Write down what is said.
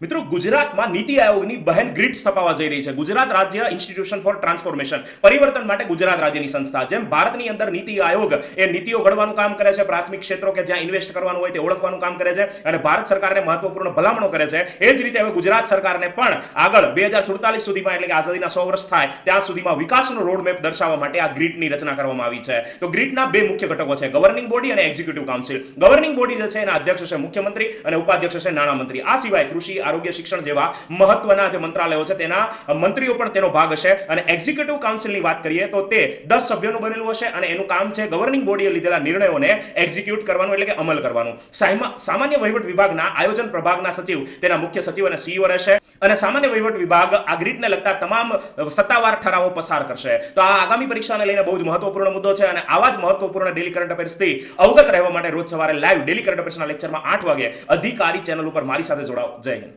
મિત્રો, ગુજરાતમાં નીતિ આયોગની બહેન ગ્રીડ સ્થપાવા જઈ રહી છે. ગુજરાત રાજ્ય ઇન્સ્ટિટ્યુશન ફોર ટ્રાન્સફોર્મેશન પરિવર્તન માટે ગુજરાત રાજ્યની સંસ્થા. જેમ ભારતની અંદર નીતિ આયોગ એ નીતિઓ ઘડવાનું કામ કરે છે, પ્રાથમિક ક્ષેત્રો કે જ્યાં ઇન્વેસ્ટ કરવાનું હોય તે ઓળખવાનું કામ કરે છે અને ભારત સરકારને મહત્વપૂર્ણ ભલામણો કરે છે. એ જ રીતે હવે ગુજરાત સરકારને પણ આગળ બે હજાર સુડતાલીસ સુધીમાં, એટલે કે આઝાદીના સો વર્ષ થાય, ત્યાં સુધીમાં વિકાસનો રોડમેપ દર્શાવવા માટે આ ગ્રીડની રચના કરવામાં આવી છે. તો ગ્રીડના બે મુખ્ય ઘટકો છે ગવર્નિંગ બોડી અને એક્ઝિક્યુટિવ કાઉન્સિલ ગવર્નિંગ બોડી જે છે, એના અધ્યક્ષ છે મુખ્યમંત્રી અને ઉપાધ્યક્ષ છે નાણામંત્રી. આ સિવાય કૃષિ આરોગ્ય શિક્ષણ જેવા મહત્વના જે મંત્રાલયો છે તેના મંત્રીઓ પણ તેનો ભાગ હશે. અને એક્ઝિક્યુટિવ કાઉન્સિલની વાત કરીએ તો તે દસ સભ્યોનું બનેલું હશે અને એનું કામ છે ગવર્નિંગ બોડીએ લીધેલા નિર્ણયોને એક્ઝિક્યુટ કરવાનું એટલે કે અમલ કરવાનું. સામાન્ય વહીવટ વિભાગના આયોજન પ્રભાગના સચિવ, તેના મુખ્ય સચિવ અને સીઈઓ રહેશે. અને સામાન્ય વહીવટ વિભાગ આ ગ્રીડને લગતા તમામ સત્તાવાર ઠરાવો પસાર કરશે. તો આ આગામી પરીક્ષાને લઈને બહુ જ મહત્વપૂર્ણ મુદ્દો છે અને આવા જ મહત્વપૂર્ણ ડેલી કરંટ અફેર્સથી અવગત રહેવા માટે રોજ સવારે લાઈવ ડેલી કરંટ અફેર્સના લેક્ચરમાં આઠ વાગે અધિકારી ચેનલ ઉપર મારી સાથે જોડાઓ. જય હિન્દ.